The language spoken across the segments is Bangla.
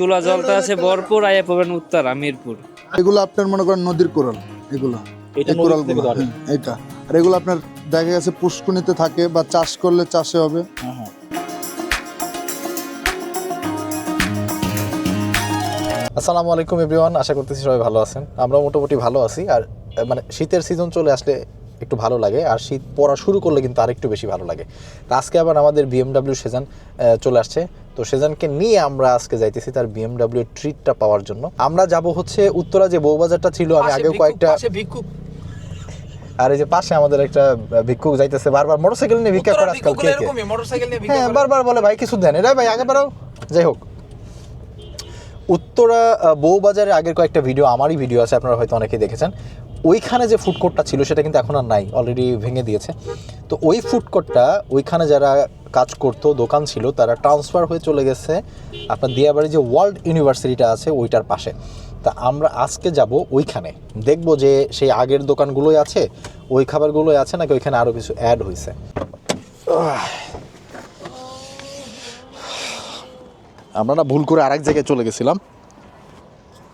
চুলা জলটা আছে ভরপুর আয়া পাবেন উত্তর আমিরপুর। এগুলো আপনার মনে করেন নদীর কোরাল এগুলো। এটা কোরালগুলো হ্যাঁ, এটা আর এগুলো আপনার দেখা গেছে পুষ্কুনিতে থাকে বা চাষ করলে চাষে হবে। হ্যাঁ, হ্যাঁ। আসসালামু আলাইকুম এভরিওয়ান। আশা করতেছি সবাই ভালো আছেন। আমরা মোটামুটি ভালো আছি। আর মানে শীতের সিজন চলে আসলে একটু ভালো লাগে। আর শীত পড়া শুরু করলে কিন্তু আরেকটু বেশি ভালো লাগে। তা আজকে আবার আমাদের বিএমডাব্লিউ সেজান চলে আসছে। তো সেজানকে নিয়ে আমরা আজকে যাইতেছি তার বিএমডাব্লিউ ট্রিটটা পাওয়ার জন্য। আমরা যাব হচ্ছে উত্তরা যে বউবাজারটা ছিল আমি আগেও কয়েকটা আর এই যে পাশে আমাদের একটা ভিক্ষুক যাইতেছে বারবার মোটরসাইকেল নিয়ে ভিক্ষা করে আজকাল কে হ্যাঁ বারবার বলে ভাই কিছু দেন। এটা ভাই আগে বাড়াও যাই হোক। উত্তরা আহ, বউবাজারে আগের কয়েকটা ভিডিও আমারই ভিডিও আছে আপনারা হয়তো অনেকেই দেখেছেন। ওইখানে যে ফুড কোর্টটা ছিল, সেটা কিন্তু এখন আর নাই অলরেডি ভেঙে দিয়েছে। তো ওই ফুড কোর্টটা ওইখানে যারা কাজ করতো, দোকান ছিল, তারা ট্রান্সফার হয়ে চলে গেছে আপনার দিয়াবাড়ি যে ওয়ার্ল্ড ইউনিভার্সিটিটা আছে, ওইটার পাশে। তা আমরা আজকে যাব ওইখানে। দেখব যে সেই আগের দোকানগুলোই আছে, ওই খাবারগুলোই আছে, নাকি ওইখানে আরও কিছু অ্যাড হয়েছে আমরা না ভুল করে আরেক জায়গায় চলে গেছিলাম।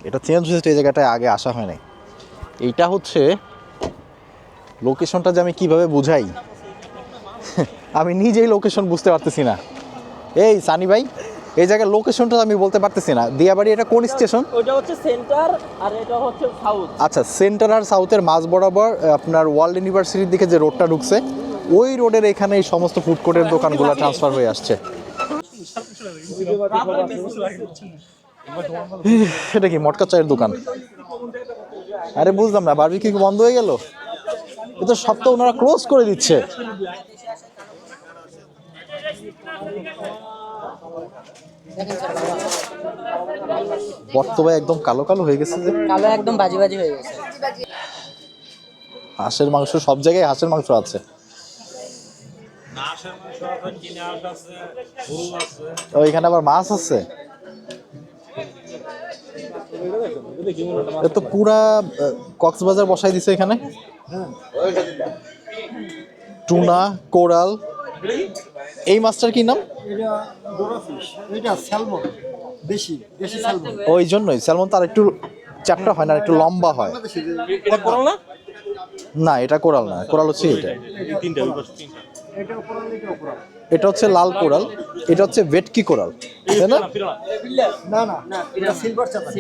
এটা চেঞ্জ হয়েছে, এই জায়গাটায় আগে আসা হয় নাই এইটা হচ্ছে লোকেশনটা যে আমি কীভাবে বুঝাই? আমি নিজেই লোকেশন বুঝতে পারতেছি না। এই সানি ভাই এই জায়গার লোকেশনটা আমি বলতে পারতেছি না। দিয়াবাড়ি এটা কোন স্টেশন ওইটা হচ্ছে সেন্টার আর এটা হচ্ছে সাউথ আচ্ছা সেন্টার আর সাউথের মাঝ বরাবর আপনার ওয়ার্ল্ড ইউনিভার্সিটির দিকে যে রোডটা ঢুকছে ওই রোডের এখানে এই সমস্ত ফুড কোর্টের দোকানগুলো ট্রান্সফার হয়ে আসছে। এটা কি মটকা চায়ের দোকান? আরে বুঝলাম না বারবিকিউ কি বন্ধ হয়ে গেল? এ তো সব তো ওনারা ক্লোজ করে দিচ্ছে। বর্তমানে একদম কালো কালো হয়ে গেছে যে। কালো একদম বাজি বাজি হয়ে গেছে। হাঁসের মাংস সব জায়গায় হাঁসের মাংস আছে। ওইখানে আবার মাছ আছে? এ তো পুরা কক্সবাজার বসাই দিছে এখানে। Tuna coral. এই মাছটার কি নাম? এটা ডোরা ফিশ এটা স্যালমন দেশি দেশি স্যালমন ওই জন্যই স্যালমন তার একটু চ্যাপটা হয় না একটু লম্বা হয়। এটা না? না এটা কোরাল না কোরাল হচ্ছে এটা উপরাল এটা হচ্ছে লাল কোরাল এটা হচ্ছে ভেটকি কোরাল তাই না? না না না এটা সিলভার চাপা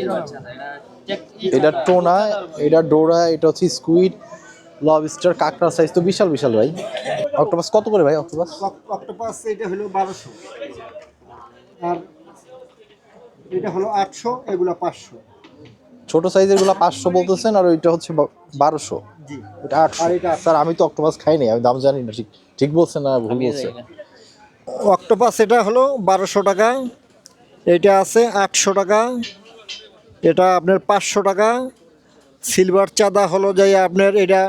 এটা টোনা এটা ডোরা এটা হচ্ছে স্কুইড লবস্টার কাঁকড়া সাইজ তো বিশাল বিশাল ভাই। অক্টোপাস কত করে ভাই অক্টোপাস? অক্টোপাস এটা হলো বারোশো। আর এটা হলো আটশো এগুলো পাঁচশো। ছোট সাইজেরগুলো পাঁচশো বলতেছেন আর ওইটা হচ্ছে বারোশো। জি। এটা আটশো। আর এটা স্যার আমি তো অক্টোপাস খাই নাই আমি দাম জানি না ঠিক। ঠিক বলছেন না ভুল বলছে? অক্টোপাস এটা হলো বারোশো টাকা এটা আছে আটশো টাকা এটা আপনার পাঁচশো টাকা সিলভার চাঁদা হলো যাই আপনার এটা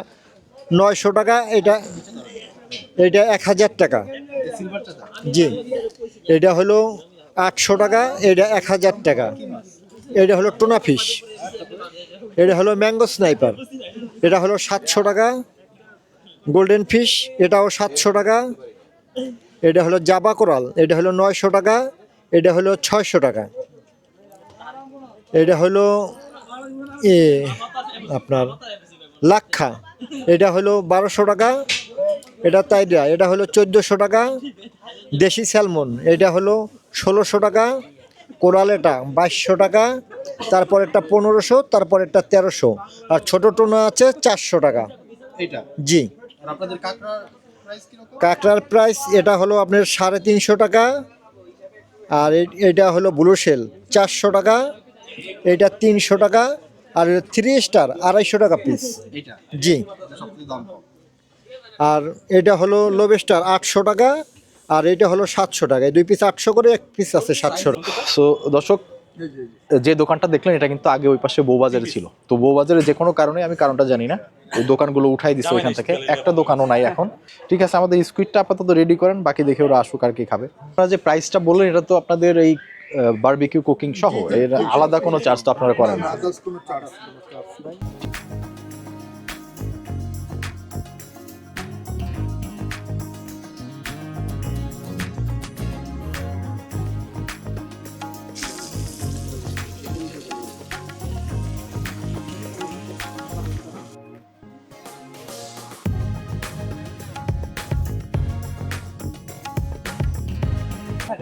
নয়শো টাকা এটা এটা এক হাজার টাকা। জি এটা হলো আটশো টাকা এটা এক হাজার টাকা। এটা হলো টোনা ফিশ এটা হলো ম্যাঙ্গো স্নাইপার এটা হলো সাতশো টাকা গোল্ডেন ফিশ এটাও সাতশো টাকা। এটা হলো জাবা কোরাল এটা হলো নয়শো টাকা এটা হলো ছয়শো টাকা। এটা হলো এ আপনার লাক্ষা এটা হলো বারোশো টাকা এটা তাইডা এটা হলো চোদ্দোশো টাকা। দেশি স্যালমন এটা হলো ষোলোশো টাকা। কোরাল এটা বাইশশো টাকা তারপর একটা পনেরোশো তারপর একটা তেরোশো। আর ছোটো টোনা আছে চারশো টাকা। এটা জি। আর আপনাদের কাঁকড়ার প্রাইস কীরকম? কাঁকড়ার প্রাইস এটা হলো আপনার সাড়ে তিনশো টাকা আর এটা হলো ব্লু সেল চারশো টাকা এটা তিনশো টাকা আর থ্রি স্টার আড়াইশো টাকা পিস জি। আর এটা হলো লোবেস্টার আটশো টাকা আর এটা হলো সাতশো টাকা। এই দুই পিস আটশো করে এক পিস আছে সাতশো সো দর্শক যে দোকানটা দেখলেন এটা কিন্তু আগে ওই পাশে বউবাজারে ছিল। তো বউবাজারে যে কোনো কারণে আমি কারণটা জানি না। ওই দোকানগুলো উঠাই দিচ্ছে ওইখান থেকে। একটা দোকানও নাই এখন। ঠিক আছে আমাদের স্কুইডটা আপাতত রেডি করেন বাকি দেখে ওরা আসুক আর কি খাবে। আপনারা যে প্রাইসটা বললেন এটা তো আপনাদের এই বারবিকিউ কুকিং সহ এর আলাদা কোনো চার্জ তো আপনারা করেন না।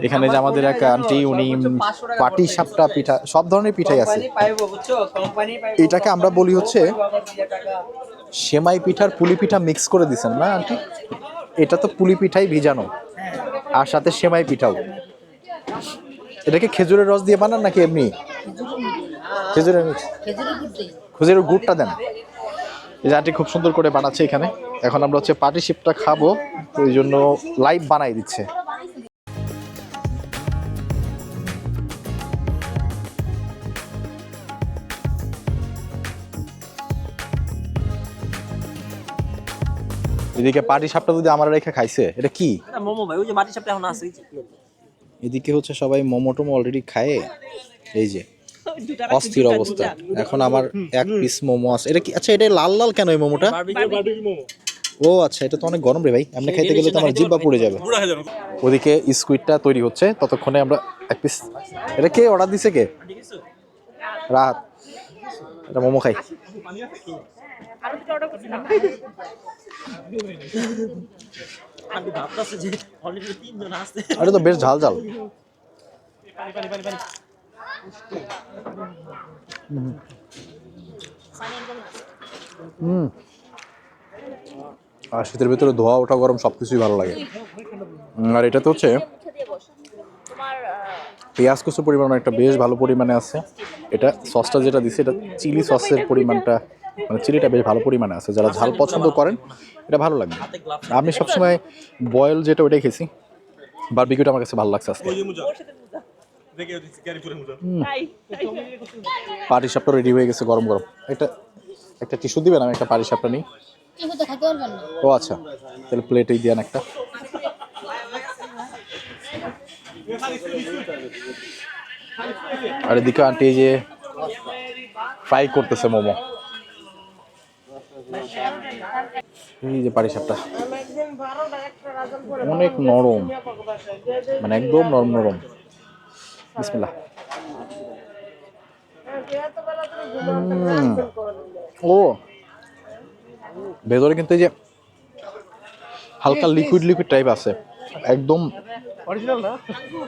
এখানে যে আমাদের এক আন্টি উনি পাটি সাপটা পিঠা সব ধরনের পিঠাই আছে। এটাকে আমরা বলি হচ্ছে সেমাই পিঠার পুলি পিঠা মিক্স করে দিছেন না আন্টি? এটা তো পুলি পিঠাই ভিজানো আর সাথে সেমাই পিঠাও। এটাকে খেজুরের রস দিয়ে বানান নাকি এমনি? খেজুরের খেজুরের গুড়টা দেন। এই যে আন্টি খুব সুন্দর করে বানাচ্ছে এখানে। এখন আমরা হচ্ছে পাটি শিপটা খাব। ওই জন্য লাইভ বানাই দিচ্ছে। এদিকে পাটি সাপটা যদি আমার রেখে খাইছে এটা কি? এটা মোমো ভাই ওই যে মাটির সাপটা এখন আছে। এদিকে হচ্ছে সবাই মোমো টোমো অলরেডি খায়। এই যে অস্থির অবস্থা। এখন আমার এক পিস মোমো আছে। এটা কি আচ্ছা এটা লাল লাল কেন এই মোমোটা? ও আচ্ছা এটা তো অনেক গরম রে ভাই। এমনি খাইতে গেলে তো আমার জিব্বা পুড়ে যাবে। ওদিকে স্কুইডটা তৈরি হচ্ছে। ততক্ষণে আমরা এক পিস এটা কে? অর্ডার দিছে কে? রাত এটা মোমো খাই। আমি ভাবতেছি যে অলরেডি তিনজন আছে। এটা তো বেশ ঝাল ঝাল হুম। আর শীতের ভিতরে ধোয়া ওঠা গরম সবকিছুই ভালো লাগে। আর এটা তো হচ্ছে পেঁয়াজ কুচুর পরিমাণ একটা বেশ ভালো পরিমাণে আছে। এটা সসটা যেটা দিছে এটা চিলি সসের পরিমাণটা মানে চিলিটা বেশ ভালো পরিমাণে আছে। যারা ঝাল পছন্দ করেন এটা ভালো লাগবে। আমি সবসময় বয়েল যেটা ওটাই খেয়েছি। বারবিকিউটা আমার কাছে ভালো লাগছে আজকে। পাটি সাপটা রেডি হয়ে গেছে গরম গরম। একটা একটা টিস্যু দিবেন? আমি একটা পাটি সাপটা নিই। ও আচ্ছা। তাহলে প্লেটেই দেন একটা। আর এদিকে আন্টি যে ফ্রাই করতেছে মোমো। এই যে পাটি সাপটা। অনেক নরম মানে একদম নরম নরম। বিসমিল্লাহ। উম। ও। ভেতরে কিন্তু এই যে হালকা লিকুইড লিকুইড টাইপ আছে। একদম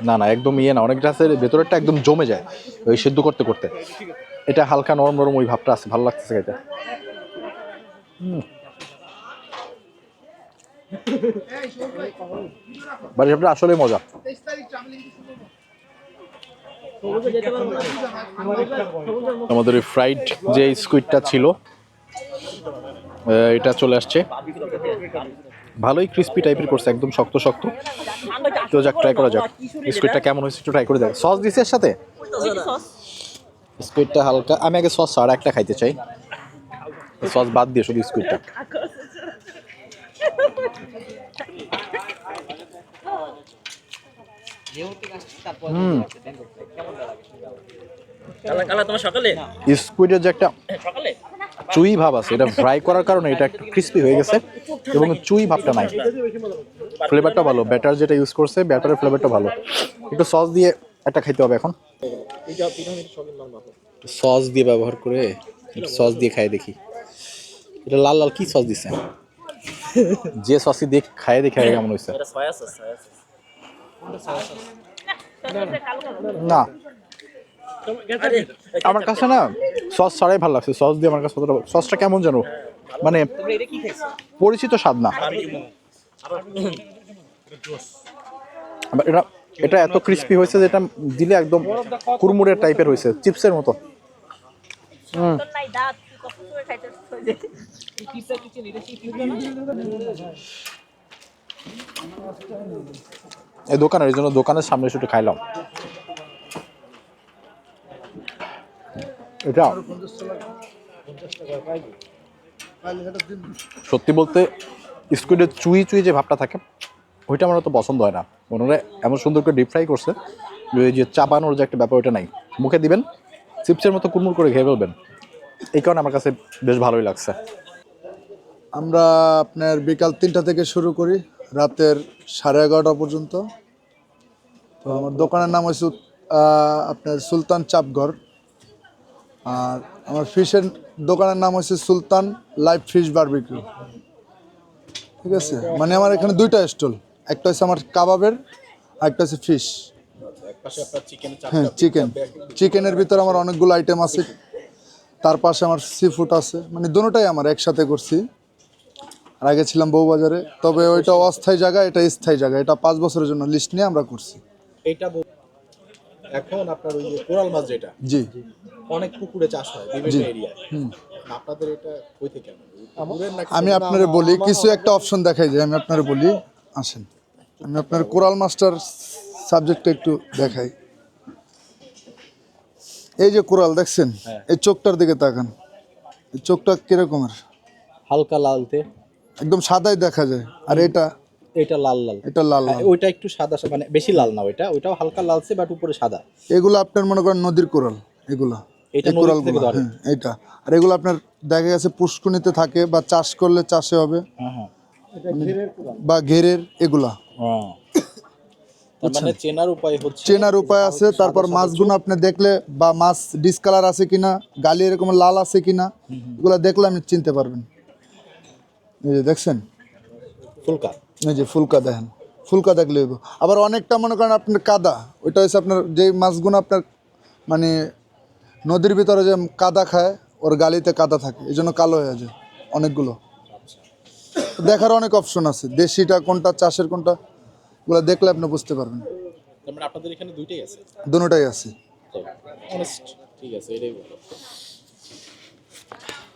না? না একদম ইয়ে না। অনেকটা আছে ভেতরেরটা একদম জমে যায় ওই সেদ্ধ করতে করতে। এটা হালকা নরম নরম ওই ভাবটা আছে। ভালো লাগতেছে হুম। বাড়ি সাপটা আসলে মজা। আমাদের ফ্রাইড যে স্কুইডটা ছিল এটা চলে আসছে। ভালোই ক্রিস্পি টাইপের করছে একদম শক্ত শক্ত। তো যাক ট্রাই করা যাক। স্কুইডটা কেমন হয়েছে একটু ট্রাই করে দেখ। সস দিছে এর সাথে স্কুইডটা হালকা। আমি আগে সস আর একটা খাইতে চাই। সস বাদ দিয়ে শুধু স্কুইডটা স্কুইডের যে একটা চুই ভাব আছে এটা ফ্রাই করার কারণে এটা একটু ক্রিস্পি হয়ে গেছে এবং চুই ভাবটা নাই। ফ্লেভারটা ভালো ব্যাটার যেটা ইউজ করছে ব্যাটারের ফ্লেভারটা ভালো। একটু সস দিয়ে একটা খাইতে হবে এখন। সস দিয়ে ব্যবহার করে সস দিয়ে খাই দেখি। এটা লাল লাল কি সস দিছে? যে সসই দেখ খাই দেখে কেমন হয়েছে সস সস না। আমার কাছে না সস ছাড়াই ভালো লাগছে। সস দিয়ে আমার কাছে সসটা কেমন জানো মানে পরিচিত স্বাদ না। এটা এটা এত ক্রিস্পি হয়েছে যে এটা দিলে একদম কুরমুরের টাইপের হয়েছে। চিপসের মতো। হুম এই দোকানের জন্য দোকানের সামনে একটু খাইলাম। এটা সত্যি বলতে স্কুইডের চুই চুই যে ভাবটা থাকে, ওইটা আমার তো পছন্দ হয় না। মনে এমন সুন্দর করে ডিপ ফ্রাই করছে, যে ওই যে চাপানোর যে একটা ব্যাপার ওটা নাই। মুখে দিবেন, চিপসের মতো কুমুর করে খেয়ে ফেলবেন। এই কারণে আমার কাছে বেশ ভালোই লাগছে। আমরা আপনার বিকাল তিনটা থেকে শুরু করি, রাতের সাড়ে এগারোটা পর্যন্ত। তো আমার দোকানের নাম হচ্ছে আপনার সুলতান চাপঘর। আর আমার ফিশের দোকানের নাম হচ্ছে সুলতান লাইভ ফিশ বারবিকিউ। ঠিক আছে? মানে আমার এখানে দুইটা স্টল, একটা হচ্ছে আমার কাবাবের একটা হচ্ছে ফিশ। হ্যাঁ চিকেন। চিকেনের ভিতরে আমার অনেকগুলো আইটেম আছে, তার পাশে আমার সি ফুড আছে মানে দুটোটাই আমার একসাথে করছি। আর আগে ছিলাম বউবাজারে। তবে ওইটা অস্থায়ী জায়গা এটা স্থায়ী জায়গা। এটা পাঁচ বছরের জন্য লিস্ট নিয়ে আমরা করছি। বল- এখন আপনার ওই যে কোরাল মাছ যেটা জি। অনেক পুকুরে চাষ হয় বিভিন্ন এরিয়ায়। আপনাদের এটা কই থেকে আমি আপনারে বলি কিছু একটা অপশন দেখাই যায় আমি আপনারে বলি আসেন। আমি আপনার কোরাল মাস্টার সাবজেক্টটা একটু দেখাই। এই যে কোরাল দেখছেন? এই চোখটার দিকে তাকান। এই চোখটা কিরকমের? হালকা লালতে। একদম সাদাই দেখা যায়। আর এটা? এটা লাল লাল। এটা লাল লাল। হ্যাঁ, ওইটা একটু সাদা মানে বেশি লাল না ওইটা। ওইটাও হালকা লালছে বাট উপরে সাদা। এগুলো আপনার মনে করেন নদীর কোরাল এগুলা। এটা কোরাল হ্যাঁ এইটা। আর এগুলো আপনার দেখা গেছে পুষ্কুনিতে থাকে বা চাষ করলে চাষে হবে। হ্যাঁ হ্যাঁ। বা ঘেরের এগুলা। হ্যাঁ। মানে চেনার উপায় হচ্ছে চেনার উপায় আছে তারপর মাছগুলো আপনি দেখলে বা মাছ ডিসকালার আছে কিনা গালি এরকম লাল আছে কিনা এগুলো দেখলে আপনি চিনতে পারবেন। এই যে দেখছেন? ফুলকা। এই যে ফুলকা দেখেন। ফুলকা দেখলে হইবো। আবার অনেকটা মনে করেন আপনার কাদা ওইটা হচ্ছে আপনার যে মাছগুলো আপনার মানে নদীর ভিতরে যে কাদা খায় ওর গালিতে কাদা থাকে এই জন্য কালো হয়ে যায় অনেকগুলো। দেখার অনেক অপশন আছে। দেশিটা কোনটা চাষের কোনটা ওগুলো দেখলে আপনি বুঝতে পারবেন। মানে আপনাদের এখানে দুইটাই আছে? দুটোটাই আছে। ঠিক আছে এটাই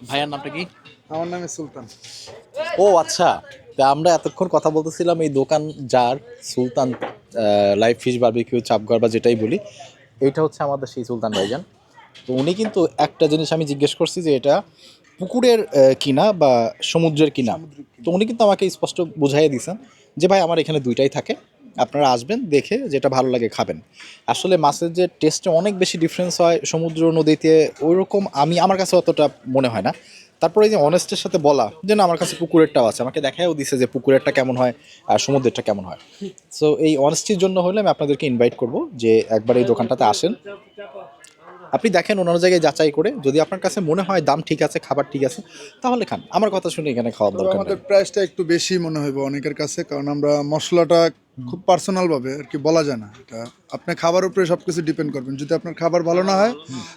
ভাইয়ার নামটা কি? আমার নামে সুলতান। ও আচ্ছা। তা আমরা এতক্ষণ কথা বলতেছিলাম এই দোকান যার Sultan live fish barbecue Chapghar বা যেটাই বলি এইটা হচ্ছে আমাদের সেই সুলতান ভাইজান। তো উনি কিন্তু একটা জিনিস আমি জিজ্ঞেস করছি যে এটা পুকুরের কিনা বা সমুদ্রের কিনা? তো উনি কিন্তু আমাকে স্পষ্ট বুঝাই দিয়েছেন যে ভাই আমার এখানে দুইটাই থাকে। আপনারা আসবেন দেখে যেটা ভালো লাগে খাবেন। আসলে মাছের যে টেস্টে অনেক বেশি ডিফারেন্স হয় সমুদ্র নদীতে ওইরকম আমি আমার কাছে অতটা মনে হয় না। তারপরে এই যে অনেস্টের সাথে বলা যে না আমার কাছে পুকুরেরটাও আছে। আমাকে দেখাও দিছে যে পুকুরেরটা কেমন হয় আর সমুদ্রেরটা কেমন হয়। সো এই অনেস্টির জন্য হলে আমি আপনাদেরকে ইনভাইট করব যে একবার এই দোকানটাতে আসেন। আপনি দেখেন অন্য জায়গায় যাচাই করে যদি আপনার কাছে মনে হয় দাম ঠিক আছে খাবার ঠিক আছে তাহলে খান। আমার কথা শুনে এখানে খাওয়া দরকার আমাদের প্রাইসটা একটু বেশি মনে হইব অনেকের কাছে কারণ আমরা মশলাটা খুব পার্সোনালভাবে আর কি বলা যায় না। এটা আপনার খাবার উপরে সব কিছু ডিপেন্ড করবেন। যদি আপনার খাবার ভালো না হয়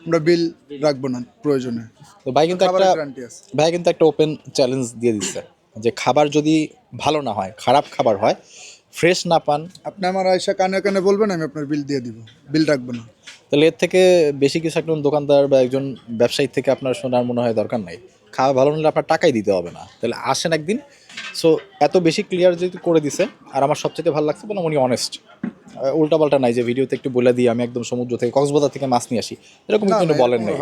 আমরা বিল রাখব না প্রয়োজনে। তো ভাই কিন্তু একটা গ্যারান্টি আছে। ভাই কিন্তু একটা ওপেন চ্যালেঞ্জ দিয়ে দিচ্ছে যে খাবার যদি ভালো না হয় খারাপ খাবার হয় ফ্রেশ না পান আপনি আমার আয়সা কানে কানে বলবেন আমি আপনার বিল দিয়ে দিব। বিল রাখব না। তাহলে এর থেকে বেশি কিছু একজন দোকানদার বা একজন ব্যবসায়ী থেকে আপনার শোনার মনে হয় দরকার নাই। খাওয়া ভালো নিলে আপনার টাকাই দিতে হবে না। তাহলে আসেন একদিন। সো এত বেশি ক্লিয়ার যদি করে দিছে আর আমার সবচেয়ে ভালো লাগছে বলে উনি অনেস্ট উল্টাপাল্টা নাই যে ভিডিওতে একটু বলে দিই আমি একদম সমুদ্র থেকে কক্সবাজার থেকে মাছ নিয়ে আসি। এরকম কিন্তু বলেন নাই।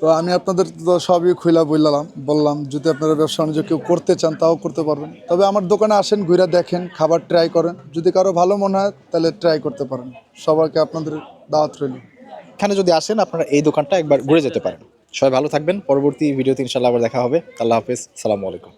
তো আমি আপনাদের তো সবই খুলে বললাম বললাম, যদি আপনারা ব্যবসা বাণিজ্য কেউ করতে চান তাও করতে পারবেন। তবে আমার দোকানে আসেন ঘুরে দেখেন, খাবার ট্রাই করেন। যদি কারও ভালো মনে হয়, তাহলে ট্রাই করতে পারেন। সবাইকে আপনাদের দাওয়াত রইল। এখানে যদি আসেন, আপনারা এই দোকানটা একবার ঘুরে যেতে পারেন। সবাই ভালো থাকবেন। পরবর্তী ভিডিওতে ইনশাল্লাহ আবার দেখা হবে। আল্লাহ হাফেজ। সালামু আলাইকুম।